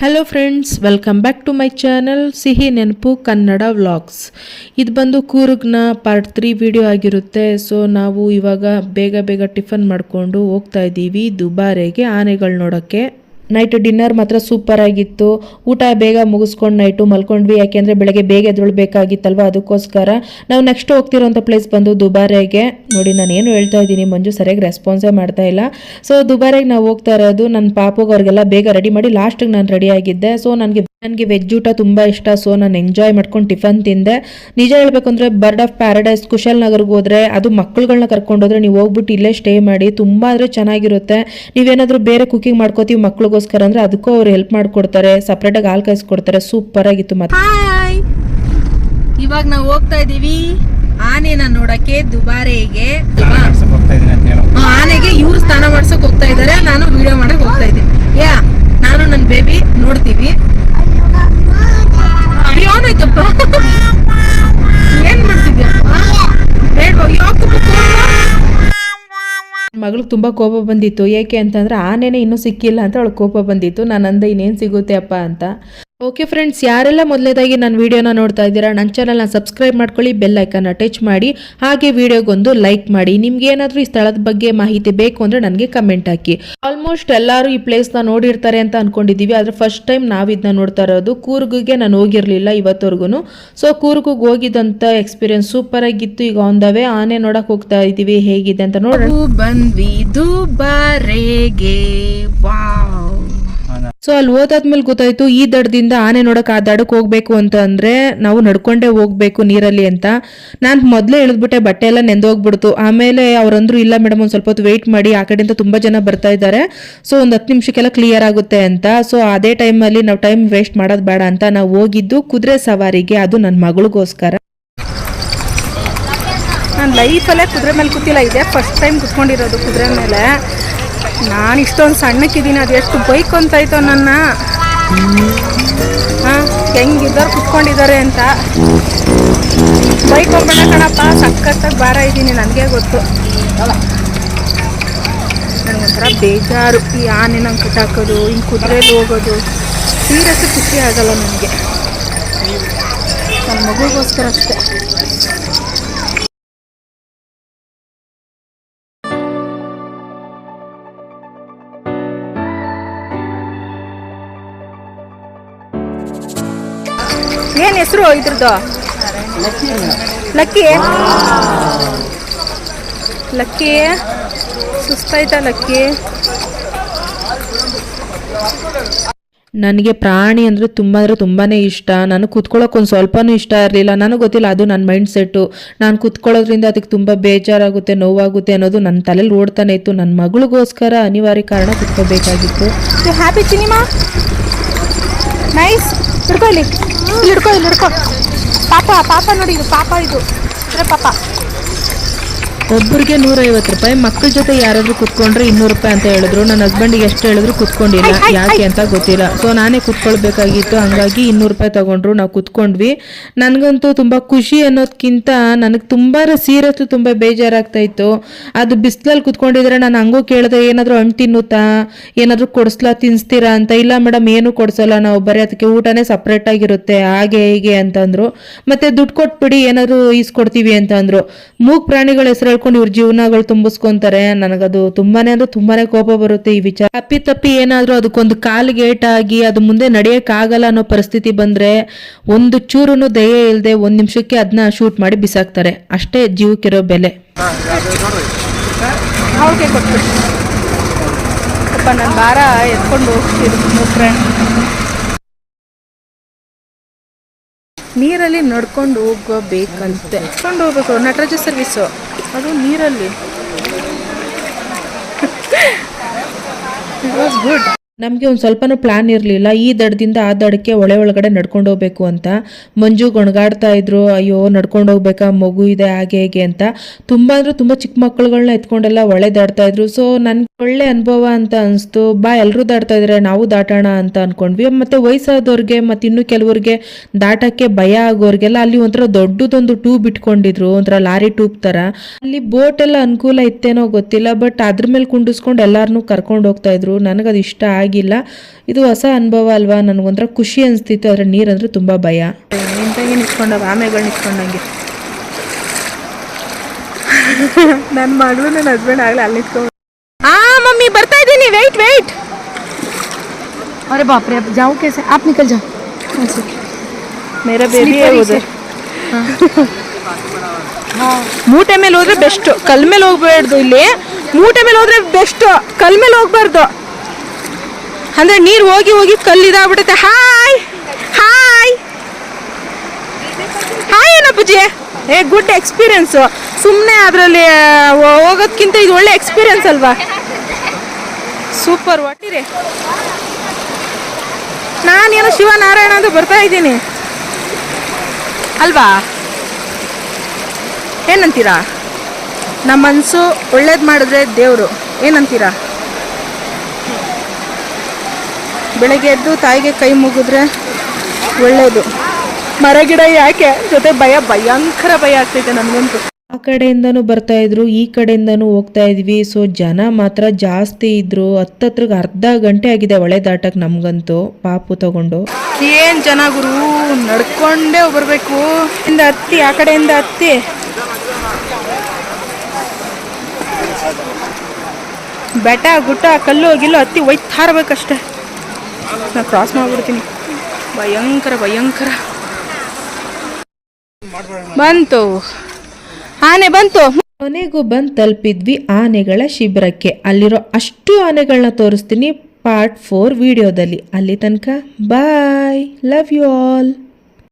Hello friends welcome back to my channel Sihi Nenapu Kannada vlogs ಇದು ಬಂದು ಕೂರ್ಗ್ನ part three video ಆಗಿರುತ್ತೆ. So ನಾವು ಇವಾಗ ಬೇಗ ಬೇಗ ಟಿಫನ್ ಮಾಡಿಕೊಂಡು ಹೋಗ್ತಾ ಇದ್ದೀವಿ. ದುಬಾರೆಗೆ ಆನೆಗಳು ನೋಡೋಕ್ಕೆ ನೈಟ್ ಡಿನ್ನರ್ ಮಾತ್ರ ಸೂಪರ್ ಆಗಿತ್ತು. ಊಟ ಬೇಗ ಮುಗಿಸ್ಕೊಂಡು ನೈಟು ಮಲ್ಕೊಂಡ್ವಿ. ಯಾಕೆಂದರೆ ಬೆಳಗ್ಗೆ ಬೇಗ ಎದುರುಳ್ಬೇಕಾಗಿತ್ತಲ್ವ? ಅದಕ್ಕೋಸ್ಕರ ನಾವು ನೆಕ್ಸ್ಟ್ ಹೋಗ್ತಿರೋಂಥ ಪ್ಲೇಸ್ ಬಂದು ದುಬಾರೆಗೆ. ನೋಡಿ ನಾನು ಏನು ಹೇಳ್ತಾ ಇದ್ದೀನಿ, ಮಂಜು ಸರಿಯಾಗಿ ರೆಸ್ಪಾನ್ಸೇ ಮಾಡ್ತಾ ಇಲ್ಲ. ಸೊ ದುಬಾರೆಗೆ ನಾವು ಹೋಗ್ತಾ ಇರೋದು ನನ್ನ ಪಾಪಗೆ ಅವ್ರಿಗೆಲ್ಲ ಬೇಗ ರೆಡಿ ಮಾಡಿ ಲಾಸ್ಟಿಗೆ ನಾನು ರೆಡಿ ಆಗಿದ್ದೆ. ಸೊ ನನಗೆ ನನಗೆ ವೆಜ್ ಊಟ ತುಂಬ ಇಷ್ಟ. ಸೊ ನಾನು ಎಂಜಾಯ್ ಮಾಡ್ಕೊಂಡು ಟಿಫನ್ ತಿಂದೆ. ನಿಜ ಹೇಳ್ಬೇಕಂದ್ರೆ ಬರ್ಡ್ ಆಫ್ ಪ್ಯಾರಡೈಸ್ ಕುಶಲ್ ನಗರ್ಗೆ ಹೋದ್ರೆ ಅದು ಮಕ್ಕಳುಗಳನ್ನ ಕರ್ಕೊಂಡೋದ್ರೆ ನೀವು ಹೋಗ್ಬಿಟ್ಟು ಇಲ್ಲೇ ಸ್ಟೇ ಮಾಡಿ, ತುಂಬ ಅಂದರೆ ಚೆನ್ನಾಗಿರುತ್ತೆ. ನೀವೇನಾದರೂ ಬೇರೆ ಕುಕಿಂಗ್ ಮಾಡ್ಕೋತೀವಿ ಮಕ್ಳಿಗೋಸ್ಕರ ಅಂದರೆ ಅದಕ್ಕೂ ಅವ್ರು ಹೆಲ್ಪ್ ಮಾಡಿಕೊಡ್ತಾರೆ ಸಪ್ರೇಟಾಗಿ ಹಾಲು ಕಾಯಿಸ್ಕೊಡ್ತಾರೆ. ಸೂಪರ್ ಆಗಿತ್ತು ಮತ್ತೆ ಹಾಯ್ ಇವಾಗ ನಾವು ಹೋಗ್ತಾ ಇದೀವಿ ಆನೆನ ನೋಡಕ್ಕೆ ದುಬಾರೆಗೆ. ಆನೆಗೆ ಇವ್ರು ಸ್ನಾನ ಮಾಡ್ಸಕ್ ಹೋಗ್ತಾ ಇದಾರೆ ನಾನು ವಿಡಿಯೋ ಮಾಡಕ್ ಹೋಗ್ತಾ ಇದ್ದೀನಿ. ಯಾ ನಾನು ನನ್ನ ಬೇಬಿ ನೋಡ್ತೀವಿ. ಮಗಳಿಗೆ ತುಂಬ ಕೋಪ ಬಂದಿತ್ತು. ಏಕೆ ಅಂತಂದ್ರೆ ಆನೆನೇ ಇನ್ನೂ ಸಿಕ್ಕಿಲ್ಲ ಅಂತ ಅವಳು ಕೋಪ ಬಂದಿತ್ತು. ನಾನು ಅಂದೆ ಇನ್ನೇನು ಸಿಗುತ್ತೆ ಅಪ್ಪ ಅಂತ. ಓಕೆ ಫ್ರೆಂಡ್ಸ್ ಯಾರೆಲ್ಲ ಮೊದಲೇದಾಗಿ ನನ್ನ ವಿಡಿಯೋನ ನೋಡ್ತಾ ಇದ್ದೀರಾ, ನನ್ನ ಚಾನಲ್ನ ಸಬ್ಸ್ಕ್ರೈಬ್ ಮಾಡ್ಕೊಳ್ಳಿ ಬೆಲ್ ಐಕನ್ನ ಟಚ್ ಮಾಡಿ, ಹಾಗೆ ವಿಡಿಯೋಗೊಂದು ಲೈಕ್ ಮಾಡಿ. ನಿಮ್ಗೆ ಏನಾದರೂ ಈ ಸ್ಥಳದ ಬಗ್ಗೆ ಮಾಹಿತಿ ಬೇಕು ಅಂದರೆ ನನಗೆ ಕಮೆಂಟ್ ಹಾಕಿ. ಆಲ್ಮೋಸ್ಟ್ ಎಲ್ಲರೂ ಈ ಪ್ಲೇಸ್ನ ನೋಡಿರ್ತಾರೆ ಅಂತ ಅನ್ಕೊಂಡಿದ್ದೀವಿ. ಆದರೆ ಫಸ್ಟ್ ಟೈಮ್ ನಾವು ಇದನ್ನ ನೋಡ್ತಾ ಇರೋದು ಕೂರ್ಗಿಗೆ. ನಾನು ಹೋಗಿರಲಿಲ್ಲ ಇವತ್ತವರೆಗೂ ಸೊ ಕೂರ್ಗಿಗೆ ಹೋಗಿದ್ದಂಥ ಎಕ್ಸ್ಪೀರಿಯನ್ಸ್ ಸೂಪರ್ ಆಗಿತ್ತು. ಈಗ ಒಂದವೇ ಆನೆ ನೋಡಕ್ಕೆ ಹೋಗ್ತಾ ಇದ್ದೀವಿ. ಹೇಗಿದೆ ಅಂತ ನಾವು ಬಂದ್ವಿ ಸೊ ಅಲ್ಲಿ ಓದಾದ್ಮೇಲೆ ಗೊತ್ತಾಯ್ತು, ಈ ದಡದಿಂದ ಆನೆ ನೋಡಕ್ ಆ ದಡಕ್ಕೆ ಹೋಗ್ಬೇಕು ಅಂತ ಅಂದ್ರೆ ನಾವು ನಡ್ಕೊಂಡೇ ಹೋಗ್ಬೇಕು ನೀರಲ್ಲಿ ಅಂತ. ನಾನು ಮೊದಲೇ ಇಳಿದ್ಬಿಟ್ಟೆ ಬಟ್ಟೆ ಎಲ್ಲ ನೆಂದೋಗ್ಬಿಡ್ತು ಆಮೇಲೆ ಅವ್ರಂದ್ರು, ಇಲ್ಲ ಮೇಡಮ್, ಒಂದು ಸ್ವಲ್ಪ ಹೊತ್ತು ವೆಯ್ಟ್ ಮಾಡಿ, ಆ ಕಡೆಯಿಂದ ತುಂಬಾ ಜನ ಬರ್ತಾ ಇದ್ದಾರೆ. ಸೊ ಒಂದು ಹತ್ತು ನಿಮಿಷಕ್ಕೆಲ್ಲ ಕ್ಲಿಯರ್ ಆಗುತ್ತೆ ಅಂತ. ಸೊ ಅದೇ ಟೈಮಲ್ಲಿ ನಾವು ಟೈಮ್ ವೇಸ್ಟ್ ಮಾಡೋದು ಬೇಡ ಅಂತ ನಾವು ಹೋಗಿದ್ದು ಕುದುರೆ ಸವಾರಿಗೆ, ಅದು ನನ್ನ ಮಗಳಿಗೋಸ್ಕರ. ನಾನು ಲೈಫಲ್ಲೇ ಕುದುರೆ ಮೇಲೆ ಕೂತಿಲ್ಲ, ಇದೆ ಫಸ್ಟ್ ಟೈಮ್ ಕುತ್ಕೊಂಡಿರೋದು ಕುದುರೆ ಮೇಲೆ. ನಾನು ಇಷ್ಟೊಂದು ಸಣ್ಣಕ್ಕಿದ್ದೀನಿ, ಅದು ಎಷ್ಟು ಬೈಕ್ ಅಂತಾಯ್ತೋ ನನ್ನ. ಹಾಂ ಹೆಂಗಿದ್ದಾರೆ ಕುತ್ಕೊಂಡಿದ್ದಾರೆ ಅಂತ. ಬೈಕ್ ಹೋಗೋಣ ಕಣಪ್ಪ ಸಕ್ಕತ್ತಾಗಿ ಭಾರ ಇದ್ದೀನಿ, ನನಗೆ ಗೊತ್ತು. ನನಗೊಂಥರ ಬೇಜಾರು, ಈ ಆನೆ ನಂಗೆ ಕಟ್ಟಾಕೋದು ಹಿಂಗೆ ಕುದುರೆಲಿ ಹೋಗೋದು. ಸೀರಿಯಸ್ ಖುಷಿ ಆಗಲ್ಲ ನನಗೆ. ನನ್ನ ಮಗುಗೋಸ್ಕರ ಅಷ್ಟೇ. ಏನ್ ಹೆಸರು ಇದ್ರದ್ದು? ಲಕ್ಕಿ. ಲಕ್ಕಿ. ಸುಸ್ತಾಯ್ತಾ ಲಕ್ಕಿ? ನನಗೆ ಪ್ರಾಣಿ ಅಂದರೆ ತುಂಬ ಅಂದರೆ ತುಂಬಾ ಇಷ್ಟ. ನಾನು ಕೂತ್ಕೊಳ್ಳೋಕೆ ಒಂದು ಸ್ವಲ್ಪನೂ ಇಷ್ಟ ಇರಲಿಲ್ಲ. ನನಗೆ ಗೊತ್ತಿಲ್ಲ ಅದು ನನ್ನ ಮೈಂಡ್ ಸೆಟ್ಟು. ನಾನು ಕುತ್ಕೊಳ್ಳೋದ್ರಿಂದ ಅದಕ್ಕೆ ತುಂಬ ಬೇಜಾರಾಗುತ್ತೆ ನೋವಾಗುತ್ತೆ ಅನ್ನೋದು ನನ್ನ ತಲೆಯಲ್ಲಿ ಓಡ್ತಾನೆ ಇತ್ತು. ನನ್ನ ಮಗಳಿಗೋಸ್ಕರ ಅನಿವಾರ್ಯ ಕಾರಣ ಕುತ್ಕೋಬೇಕಾಗಿತ್ತು ಹ್ಯಾಪಿ ಸಿನಿಮಾ ನೈಸ್ ಹಿಡ್ಕೊ ಇಲ್ಲಿ. ಇಲ್ಲಿ ಹಿಡ್ಕೊ ಇಲ್ಲಿ ಹಿಡ್ಕೊ. ಪಾಪ ಪಾಪ ನೋಡಿ ಇದು ಪಾಪ ಇದು. ಇದ್ರೆ ಪಾಪ. ಒಬ್ಬರಿಗೆ ನೂರೈವತ್ತು ರೂಪಾಯಿ ಮಕ್ಕಳ ಜೊತೆ ಯಾರಾದರೂ ಕುತ್ಕೊಂಡ್ರೆ ಇನ್ನೂರು ರೂಪಾಯಿ ಅಂತ ಹೇಳಿದ್ರು. ನನ್ನ ಹಸ್ಬೆಂಡಿಗೆ ಎಷ್ಟು ಹೇಳಿದ್ರು ಕುತ್ಕೊಂಡಿಲ್ಲ. ಯಾಕೆ ಅಂತ ಗೊತ್ತಿಲ್ಲ. ಸೊ ನಾನೇ ಕುತ್ಕೊಳ್ಬೇಕಾಗಿತ್ತು. ಹಂಗಾಗಿ ಇನ್ನೂರು ರೂಪಾಯಿ ತಗೊಂಡ್ರು. ನಾವು ಕುತ್ಕೊಂಡ್ವಿ. ನನಗಂತೂ ತುಂಬ ಖುಷಿ ಅನ್ನೋದಕ್ಕಿಂತ ನನಗೆ ತುಂಬ ಸೀರಿಯಸ್ ತುಂಬ ಬೇಜಾರಾಗ್ತಾ ಇತ್ತು. ಅದು ಬಿಸಿಲಲ್ಲಿ ಕುತ್ಕೊಂಡಿದ್ರೆ ನಾನು ಹಂಗೂ ಕೇಳಿದೆ ಏನಾದರೂ ಹಣ್ಣು ತಿನ್ನುತ್ತಾ? ಏನಾದರೂ ಕೊಡಿಸ್ಲಾ ತಿನ್ನಿಸ್ತೀರಾ ಅಂತ? ಇಲ್ಲ ಮೇಡಮ್ ಏನು ಕೊಡಿಸಲ್ಲ. ನಾವು ಬರೀ ಅದಕ್ಕೆ ಊಟನೇ ಸಪ್ರೇಟಾಗಿರುತ್ತೆ ಹಾಗೆ ಹೀಗೆ ಅಂತಂದ್ರು. ಮತ್ತೆ ದುಡ್ಡು ಕೊಟ್ಬಿಡಿ ಏನಾದರೂ ಈಸ್ಕೊಡ್ತೀವಿ ಅಂತ ಅಂದ್ರು ಮೂಗ್ ಪ್ರಾಣಿಗಳ ಹೆಸರು ಹೇಳ್ಕೊಂಡು ಇವ್ರ ಜೀವನಗಳು ತುಂಬಿಸ್ಕೊಂತಾರೆ ನನಗದು ತುಂಬಾನೇ ಅಂದ್ರೆ ತುಂಬಾನೇ ಕೋಪ ಬರುತ್ತೆ ಈ ವಿಚಾರ ಅಪ್ಪಿ ತಪ್ಪಿ ಏನಾದ್ರೂ ಅದಕ್ಕೊಂದು ಗೇಟ್ ಆಗಿ ಅದು ಮುಂದೆ ನಡೆಯಕ್ ಆಗಲ್ಲ ಅನ್ನೋ ಪರಿಸ್ಥಿತಿ ಬಂದ್ರೆ ಒಂದು ಚೂರುನು ದಯೆ ಇಲ್ಲದೆ ಒಂದ್ ನಿಮಿಷಕ್ಕೆ ಅದನ್ನ ಶೂಟ್ ಮಾಡಿ ಬಿಸಾಕ್ತಾರೆ ಅಷ್ಟೇ ಜೀವಕ್ಕಿರೋ ಬೆಲೆ ಅಪ್ಪ ನನ್ನ ಭಾರ ಎತ್ಕೊಂಡು ಹೋಗ್ತಿದ್ರು ನೀರಲ್ಲಿ ನಡ್ಕೊಂಡು ಹೋಗಬೇಕಂತೆ. ನಡ್ಕೊಂಡು ಹೋಗ್ಬೇಕು ನಟರಾಜ ಸರ್ವಿಸು ಅದು ನೀರಲ್ಲಿ. ಇಟ್ ವಾಸ್ ಗುಡ್ ನಮಗೆ ಒಂದು ಸ್ವಲ್ಪನೂ ಪ್ಲಾನ್ ಇರಲಿಲ್ಲ. ಈ ದಡದಿಂದ ಆ ದಡಕ್ಕೆ ಒಳೆ ಒಳಗಡೆ ನಡ್ಕೊಂಡು ಹೋಗ್ಬೇಕು ಅಂತ. ಮಂಜು ಗೊಣಗಾಡ್ತಾ ಇದ್ರು, ಅಯ್ಯೋ, ನಡ್ಕೊಂಡು ಹೋಗ್ಬೇಕಾ? ಮಗು ಇದೆ, ಹಾಗೆ, ಹೇಗೆ ಅಂತ. ತುಂಬ ಅಂದ್ರೆ ತುಂಬ ಚಿಕ್ಕ ಮಕ್ಕಳುಗಳನ್ನ ಎತ್ಕೊಂಡೆಲ್ಲ ಒಳೆ ದಾಡ್ತಾ ಇದ್ರು. ಸೊ ನನಗೆ ಒಳ್ಳೆ ಅನುಭವ ಅಂತ ಅನಿಸ್ತು. ಬಾ ಎಲ್ಲರೂ ದಾಟ್ತಾ ಇದ್ರೆ, ನಾವು ದಾಟೋಣ ಅಂತ ಅನ್ಕೊಂಡ್ವಿ. ಮತ್ತೆ ವಯಸ್ಸಾದವ್ರಿಗೆ ಮತ್ತೆ ಇನ್ನು ಕೆಲವ್ರಿಗೆ ದಾಟಕ್ಕೆ ಭಯ ಆಗೋರಿಗೆಲ್ಲ ಅಲ್ಲಿ ಒಂಥರ ದೊಡ್ಡದೊಂದು ಟ್ಯೂಬ್ ಇಟ್ಕೊಂಡಿದ್ರು. ಒಂಥರ ಲಾರಿ ಟ್ಯೂಬ್ ತರ. ಅಲ್ಲಿ ಬೋಟ್ ಎಲ್ಲ ಅನುಕೂಲ ಇತ್ತೇನೋ ಗೊತ್ತಿಲ್ಲ. ಬಟ್ ಅದ್ರ ಮೇಲೆ ಕುಂಡಿಸ್ಕೊಂಡು ಎಲ್ಲರನ್ನೂ ಕರ್ಕೊಂಡು ಹೋಗ್ತಾ ಇದ್ರು. ನನಗದು ಇಷ್ಟ ಆಗಿಲ್ಲ ಇದು ಹೊಸ ಅನುಭವ ಅಲ್ವಾ ನನಗೊಂಥರ ಖುಷಿ ಅನಿಸ್ತಿತ್ತು ಆದರೆ ನೀರಂದ್ರೆ ತುಂಬ ಭಯ ನಿಂತಾಗೆ ನಿಂತ್ಕೊಂಡವ ಆಮೆಗಳು ನಿಂತ್ಕೊಂಡಂಗೆ ನನ್ನ ಮಗಳು ನನ್ನ ಹಸ್ಬೆಂಡ್ ಆಗಲಿ ಅಲ್ಲಿ ನಿಂತ್ಕೊಂಡು ಆ ಮಮ್ಮಿ ಬರ್ತಾ ಇದ್ದೀನಿ ವೆಯ್ಟ್ ವೆಯ್ಟ್ अरे बाप रे अब जाऊँ कैसे आप निकल जाओ ऐसे मेरा बेबी है उधर ಮೂಟೆ ಮೇಲೆ ಹೋದ್ರೆ ಬೆಸ್ಟ್ ಕಲ್ ಮೇಲೆ ಹೋಗ್ಬಾರ್ದು ಇಲ್ಲಿ ಮೂಟೆ ಮೇಲೆ ಹೋದ್ರೆ ಬೆಸ್ಟ್ ಕಲ್ ಮೇಲೆ ಹೋಗ್ಬಾರ್ದು ಅಂದ್ರೆ ನೀರು ಹೋಗಿ ಹೋಗಿ ಕಲ್ಲಿದಾಗ್ಬಿಡುತ್ತೆ ಹಾಯ್! ಹಾಯ್! ಹಾಯ್ ಏನಪ್ಪಜಿ ಏ, ಗುಡ್ ಎಕ್ಸ್ಪೀರಿಯನ್ಸ್ ಸುಮ್ಮನೆ ಅದರಲ್ಲಿ ಹೋಗೋದ್ಕಿಂತ ಇದು ಒಳ್ಳೆ ಎಕ್ಸ್ಪೀರಿಯನ್ಸ್ ಅಲ್ವಾ? ಸೂಪರ್ ಒಟ್ಟಿರಿ. ನಾನೇನೋ ಶಿವನಾರಾಯಣ ಅಂತ ಬರ್ತಾ ಇದ್ದೀನಿ. ಅಲ್ವಾ? ಏನಂತೀರಾ? ನಮ್ಮ ಮನಸ್ಸು ಒಳ್ಳೇದು ಮಾಡಿದ್ರೆ ದೇವರು. ಏನಂತೀರಾ? ಬೆಳಗ್ಗೆ ಎದ್ದು ತಾಯಿಗೆ ಕೈ ಮುಗಿದ್ರೆ ಒಳ್ಳೇದು. ಮರ ಗಿಡ ಯಾಕೆ? ಜೊತೆ ಭಯ ಭಯಂಕರ ಭಯ ಆಗ್ತೈತೆ ನನಗಂತೂ ಆ ಕಡೆಯಿಂದನೂ ಬರ್ತಾ ಇದ್ರು ಈ ಕಡೆಯಿಂದನೂ ಹೋಗ್ತಾ ಇದ್ವಿ. ಸೊ ಜನ ಮಾತ್ರ ಜಾಸ್ತಿ ಇದ್ರು. ಹತ್ತತ್ರಗೆ ಅರ್ಧ ಗಂಟೆ ಆಗಿದೆ ಒಳೆ ದಾಟಕ್ ನಮ್ಗಂತೂ ಪಾಪು ತಗೊಂಡು. ಏನ್ ಜನ ಗುರು? ನಡ್ಕೊಂಡೇ ಬರ್ಬೇಕು ಇಂದ ಹತ್ತಿ ಆ ಕಡೆಯಿಂದ ಹತ್ತಿ. ಬೆಟ್ಟ ಗುಟ್ಟ ಕಲ್ಲು ಗಿಲ್ಲು ಹತ್ತಿ ಒಯ್ತಾ ನಾ ಕ್ರಾಸ್ ಮಾಡ್ಬಿಡ್ತೀನಿ. ಭಯಂಕರ ಭಯಂಕರ. ಬಂತು. ಆನೆ ಬಂತು. ಕೊನೆಗೂ ಬಂದು ತಲುಪಿದ್ವಿ ಆನೆಗಳ ಶಿಬಿರಕ್ಕೆ. ಅಲ್ಲಿರೋ ಅಷ್ಟು ಆನೆಗಳನ್ನ ತೋರಿಸ್ತೀನಿ. ಪಾರ್ಟ್ ಫೋರ್ ವಿಡಿಯೋದಲ್ಲಿ. ಅಲ್ಲಿ ತನಕ ಬಾಯ್. Love you all.